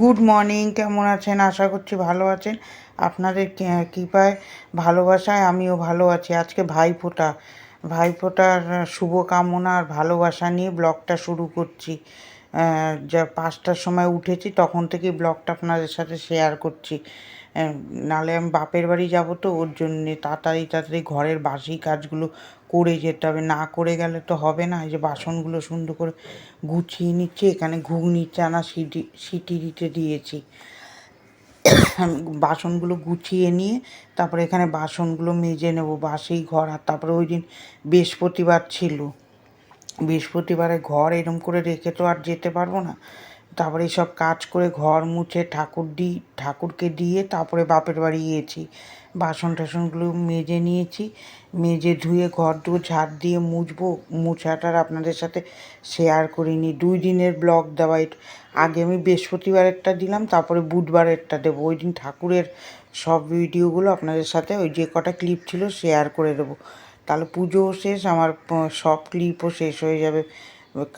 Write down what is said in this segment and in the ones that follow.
Good morning কেমন আছেন? আশা করছি ভালো আছেন। আপনাদের কৃপায়, ভালোবাসায় আমিও ভালো আছি। আজকে ভাইফোঁটা। ভাইফোঁটার শুভ কামনা আর ভালোবাসা নিয়ে ব্লগটা শুরু করছি। যা পাঁচটার সময় উঠেছি, তখন থেকে ব্লগটা আপনাদের সাথে শেয়ার করছি। নাহলে আমি বাপের বাড়ি যাব তো, ওর জন্যে তাড়াতাড়ি তাড়াতাড়ি ঘরের বাসি কাজগুলো করে যেতে হবে, না করে গেলে তো হবে না। এই যে বাসনগুলো সুন্দর করে গুছিয়ে নিচ্ছি, এখানে ঘুগনি, চানা, সিটি সিটি দিতে দিয়েছি। বাসনগুলো গুছিয়ে নিয়ে তারপরে এখানে বাসনগুলো মেজে নেব বাসি ঘর। আর তারপরে ওই দিন বৃহস্পতিবার ছিল। বৃহস্পতিবারে ঘর এরম করে রেখে তো আর যেতে পারব না। তারপরে সব কাজ করে ঘর মুছে ঠাকুর দিই ঠাকুরকে দিয়ে তারপরে বাপের বাড়ি গিয়েছি। বাসন টাসনগুলো মেজে নিয়েছি। মেজে ধুয়ে ঘর দুয়ার ঝাড় দিয়ে মুছবো। মুছাটার আপনাদের সাথে শেয়ার করিনি দুই দিনের ব্লগ দেওয়া। আগে আমি বৃহস্পতিবারেরটা দিলাম, তারপরে বুধবারেরটা দেবো। ওই দিন ঠাকুরের সব ভিডিওগুলো আপনাদের সাথে ওই যে কটা ক্লিপ ছিল শেয়ার করে দেবো। তাহলে পুজোও শেষ, আমার সব ক্লিপও শেষ হয়ে যাবে।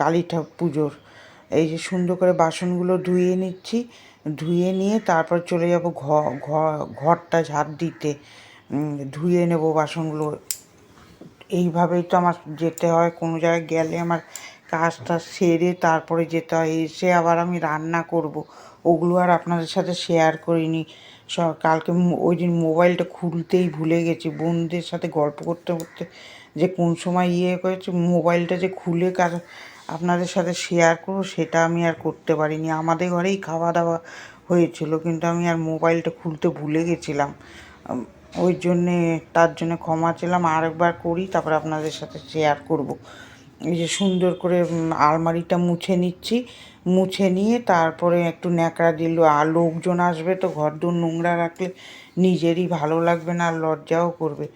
কালী পুজোর। এই যে সুন্দর করে বাসনগুলো ধুয়ে নিচ্ছি। ধুয়ে নিয়ে তারপর চলে যাব ঘরটা ঝাড় দিতে। ধুয়ে নেব বাসনগুলো। এইভাবেই তো আমার যেতে হয়। কোনো জায়গায় গেলে আমার কাজটা সেরে তারপরে যেতে হয়। এসে আবার আমি রান্না করব। ওগুলো আর আপনাদের সাথে শেয়ার করিনি। সব কালকে ওই দিন মোবাইলটা খুলতেই ভুলে গেছি। বোনদের সাথে গল্প করতে করতে যে কোন সময় ইয়ে করেছে মোবাইলটা যে খুলে কাজ আপনাদের সাথে শেয়ার করব, সেটা আমি আর করতে পারিনি। আমাদের ঘরেই খাওয়া দাওয়া হয়েছিল, কিন্তু আমি আর মোবাইলটা খুলতে ভুলে গেছিলাম। ওই জন্যে তার জন্য ক্ষমা চেলাম, আরেকবার করি, তারপরে আপনাদের সাথে শেয়ার করব। এই যে সুন্দর করে আলমারিটা মুছে নিচ্ছি। মুছে নিয়ে তারপরে একটু ন্যাকড়া দিল, আর লোকজন আসবে তো ঘর দূর নোংরা রাখলে নিজেরই ভালো লাগবে না, আর লজ্জাও করবে।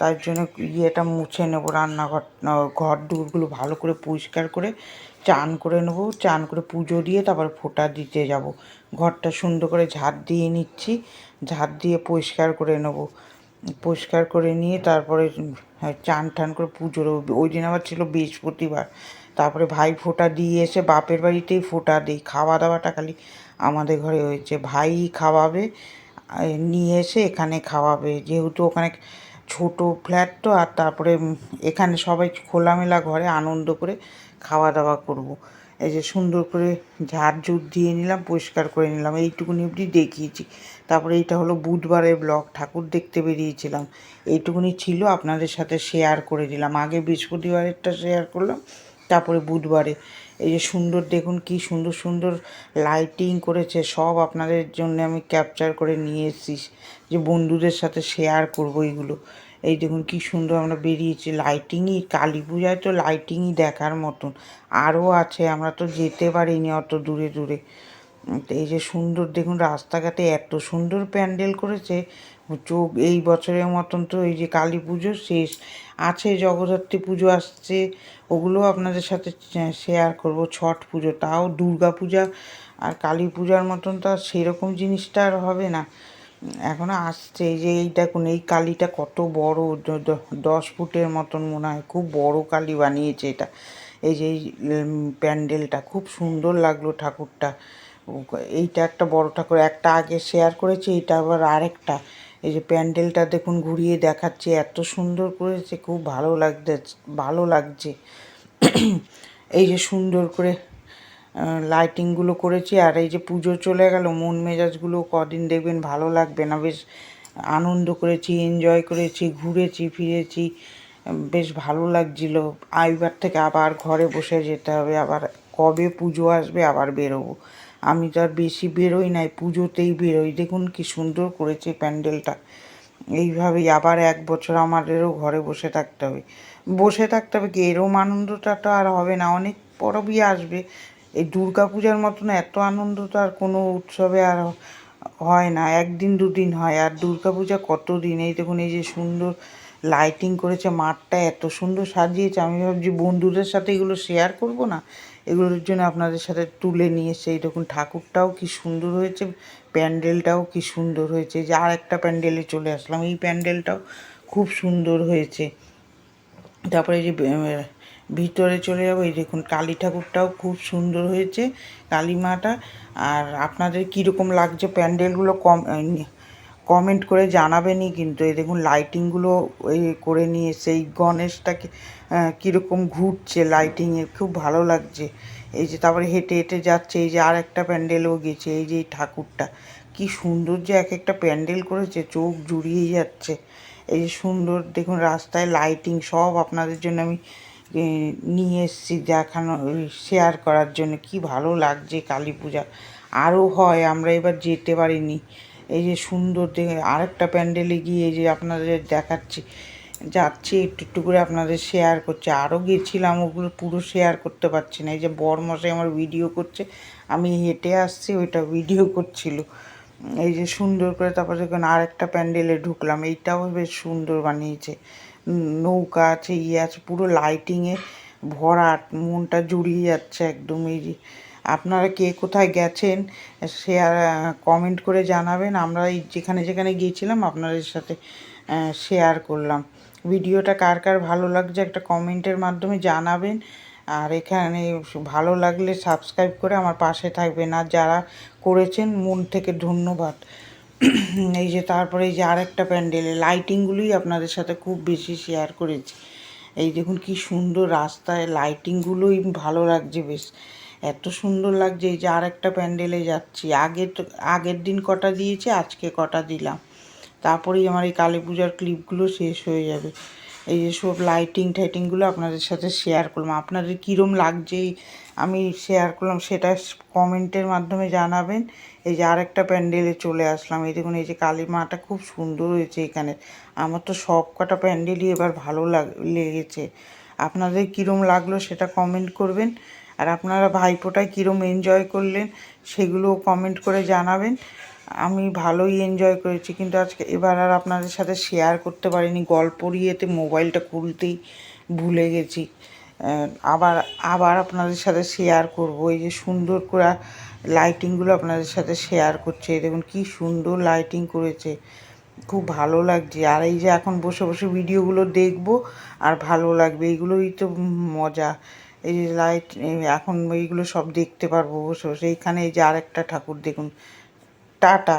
তার জন্য ইয়েটা মুছে নেব রান্নাঘর ঘর দূরগুলো ভালো করে পরিষ্কার করে চান করে নেব চান করে পুজো দিয়ে তারপর ফোঁটা দিতে যাব। ঘরটা সুন্দর করে ঝাড় দিয়ে নিচ্ছি ঝাড় দিয়ে পরিষ্কার করে নেব। পরিষ্কার করে নিয়ে তারপরে হ্যাঁ, চান টান করে পুজো দেবো। ওই দিন আবার ছিল বৃহস্পতিবার তারপরে ভাই ফোঁটা দিয়ে এসে বাপের বাড়িতেই ফোঁটা দিই। খাওয়া দাওয়াটা খালি আমাদের ঘরে হয়েছে। ভাই খাওয়াবে নিয়ে এসে এখানে খাওয়াবে। যেহেতু ওখানে ছোট ফ্ল্যাট তো, আর তারপরে এখানে সবাই খোলামেলা ঘরে আনন্দ করে খাওয়া দাওয়া করব। এই যে সুন্দর করে ঝাড় ঝুট দিয়ে নিলাম, পরিষ্কার করে নিলাম, এইটুকুনি অবধি দেখিয়েছি। তারপরে এইটা হলো বুধবারের ব্লগ ঠাকুর দেখতে বেরিয়েছিলাম। এইটুকুনি ছিল, আপনাদের সাথে শেয়ার করে দিলাম। আগে বৃহস্পতিবারেরটা শেয়ার করলাম তারপরে বুধবারে। এই যে সুন্দর, দেখুন কি সুন্দর সুন্দর লাইটিং করেছে। সব আপনাদের জন্য আমি ক্যাপচার করে নিয়ে এসেছি। যে বন্ধুদের সাথে শেয়ার করব এইগুলো এই দেখুন কি সুন্দর আমরা বেরিয়েছি। লাইটিংই কালী পূজায় তো লাইটিংই দেখার মতন। আরও আছে, আমরা তো যেতে পারিনি অত দূরে দূরে। এই যে সুন্দর, দেখুন রাস্তাঘাটে এত সুন্দর প্যান্ডেল করেছে। চোখ এই বছরের মতন তো এই যে কালী পুজো শেষ। আছে জগদ্ধাত্রী পুজো আসছে ওগুলো আপনাদের সাথে শেয়ার করব। ছট পুজো, তাও দুর্গা পূজা। আর কালী পূজার মতন তো আর সেরকম জিনিসটা আর হবে না। এখনও আসছে, এই যে এই দেখুন, এই কালীটা কত বড় দশ ফুটের মতন মনে হয়। খুব বড় কালী বানিয়েছে এটা। এই যে এই প্যান্ডেলটা, খুব সুন্দর লাগল ঠাকুরটা। এইটা একটা বড় ঠাকুর, একটা আগে শেয়ার করেছি, এইটা আবার আরেকটা। এই যে প্যান্ডেলটা দেখুন ঘুরিয়ে দেখাচ্ছে, এত সুন্দর করেছে, খুব ভালো লাগছে ভালো লাগছে। এই যে সুন্দর করে লাইটিংগুলো করেছি, আর এই যে পুজো চলে গেল, মন মেজাজগুলো কদিন দেখবেন ভালো লাগবে না, বেশ আনন্দ করেছি এনজয় করেছি, ঘুরেছি, ফিরেছি, বেশ ভালো লাগছিল। আইবার থেকে আবার ঘরে বসে যেতে হবে, আবার কবে পুজো আসবে, আবার বেরোবো। আমি তো আর বেশি বেরোই নাই পুজোতেই বেরোই। দেখুন কি সুন্দর করেছে প্যান্ডেলটা। এইভাবেই আবার এক বছর আমাদেরও ঘরে বসে থাকতে হবে। বসে থাকতে হবে কি? এরম আনন্দটা তো আর হবে না। অনেক পরবই আসবে। এই দুর্গা পূজার মতন এত আনন্দ তো আর কোনো উৎসবে আর হয় না। একদিন দুদিন হয়। আর দুর্গা পূজা কত দিন এই দেখুন, এই যে সুন্দর লাইটিং করেছে, মাঠটা এত সুন্দর সাজিয়েছে। আমি ভাবছি বন্ধুদের সাথে এগুলো শেয়ার করব না। এগুলোর জন্য আপনাদের সাথে তুলে নিয়ে এসে দেখুন, ঠাকুরটাও কি সুন্দর হয়েছে, প্যান্ডেলটাও কি সুন্দর হয়েছে। যে আর একটা প্যান্ডেলে চলে আসলাম, এই প্যান্ডেলটাও খুব সুন্দর হয়েছে। তারপরে যে ভিতরে চলে যাব, এই দেখুন, কালী ঠাকুরটাও খুব সুন্দর হয়েছে, কালী মাটা। আর আপনাদের কীরকম লাগছে প্যান্ডেলগুলো কম কমেন্ট করে জানাবেনই কিন্তু। এই দেখুন লাইটিংগুলো এই করে নিয়ে সেই গণেশটাকে কীরকম ঘুরছে লাইটিংয়ে খুব ভালো লাগছে। এই যে তারপরে হেঁটে হেঁটে যাচ্ছে, এই যে আর একটা প্যান্ডেলও গেছে, এই যে এই ঠাকুরটা। কি সুন্দর যে এক একটা প্যান্ডেল করেছে, চোখ জুড়িয়ে যাচ্ছে। এই যে সুন্দর, দেখুন, রাস্তায় লাইটিং সব আপনাদের জন্য আমি নিয়ে এসেছি দেখানো শেয়ার করার জন্য। কি ভালো লাগছে কালী পূজা। আরও হয়, আমরা এবার যেতে পারিনি। এই যে সুন্দর দেখে আরেকটা প্যান্ডেলে গিয়ে যে আপনাদের দেখাচ্ছি, যাচ্ছি, একটু একটু করে আপনাদের শেয়ার করছে। আরও গেছিলাম, ওগুলো পুরো শেয়ার করতে পারছি না। এই যে বর মশাই আমার ভিডিও করছে, আমি হেঁটে আসছি, ওইটা ভিডিও করছিল। এই যে সুন্দর করে তারপরে যখন আর একটা প্যান্ডেলে ঢুকলাম, এইটাও বেশ সুন্দর বানিয়েছে। নৌকা আছে ইয়ে আছে, পুরো লাইটিংয়ে ভরাট, মনটা জুড়িয়ে যাচ্ছে একদম, এই যে আপনারা কে কোথায় গেছেন শেয়ার কমেন্ট করে জানাবেন। আমরা এই যেখানে যেখানে গিয়েছিলাম, আপনাদের সাথে শেয়ার করলাম। ভিডিওটা কার কার ভালো লাগছে একটা কমেন্টের মাধ্যমে জানাবেন। আর এখানে ভালো লাগলে সাবস্ক্রাইব করে আমার পাশে থাকবেন। আর যারা করেছেন, মন থেকে ধন্যবাদ। এই যে তারপরে এই যে আরেকটা প্যান্ডেলে লাইটিংগুলোই আপনাদের সাথে খুব বেশি শেয়ার করেছি। এই দেখুন কি সুন্দর রাস্তায় লাইটিংগুলোই ভালো লাগছে বেশ। এত সুন্দর লাগছে, এই যে আরেকটা প্যান্ডেলে যাচ্ছি। আগে তো, আগের দিন কটা দিয়েছে, আজকে কটা দিলাম। তারপরেই আমার এই কালী পূজার ক্লিপগুলো শেষ হয়ে যাবে। এই যে সব লাইটিং টাইটিংগুলো আপনাদের সাথে শেয়ার করলাম। আপনাদের কীরম লাগছে আমি শেয়ার করলাম, সেটা কমেন্টের মাধ্যমে জানাবেন। এই যে আরেকটা প্যান্ডেলে চলে আসলাম। এই দেখুন, এই যে কালী মাটা খুব সুন্দর হয়েছে এখানে। আমার তো সব কটা প্যান্ডেলই এবার ভালো লাগ, লেগেছে। আপনাদের কীরম লাগল সেটা কমেন্ট করবেন। আর আপনারা ভাইফোঁটায় কীরম এনজয় করলেন সেগুলো কমেন্ট করে জানাবেন। আমি ভালোই এনজয় করেছি, কিন্তু আজকে এবার আর আপনাদের সাথে শেয়ার করতে পারিনি। গল্পর ইয়েতে মোবাইলটা খুলতেই ভুলে গেছি। আবার আবার আপনাদের সাথে শেয়ার করব। এই যে সুন্দর করে লাইটিংগুলো আপনাদের সাথে শেয়ার করছে। দেখুন কি সুন্দর লাইটিং করেছে। খুব ভালো লাগছে। আর এই যে এখন বসে বসে ভিডিওগুলো দেখব আর ভালো লাগবে। এইগুলোই তো মজা। এই যে লাইট এখন এইগুলো সব দেখতে পারব বসে বসে এইখানে এই যে আরেকটা ঠাকুর দেখুন। টাটা।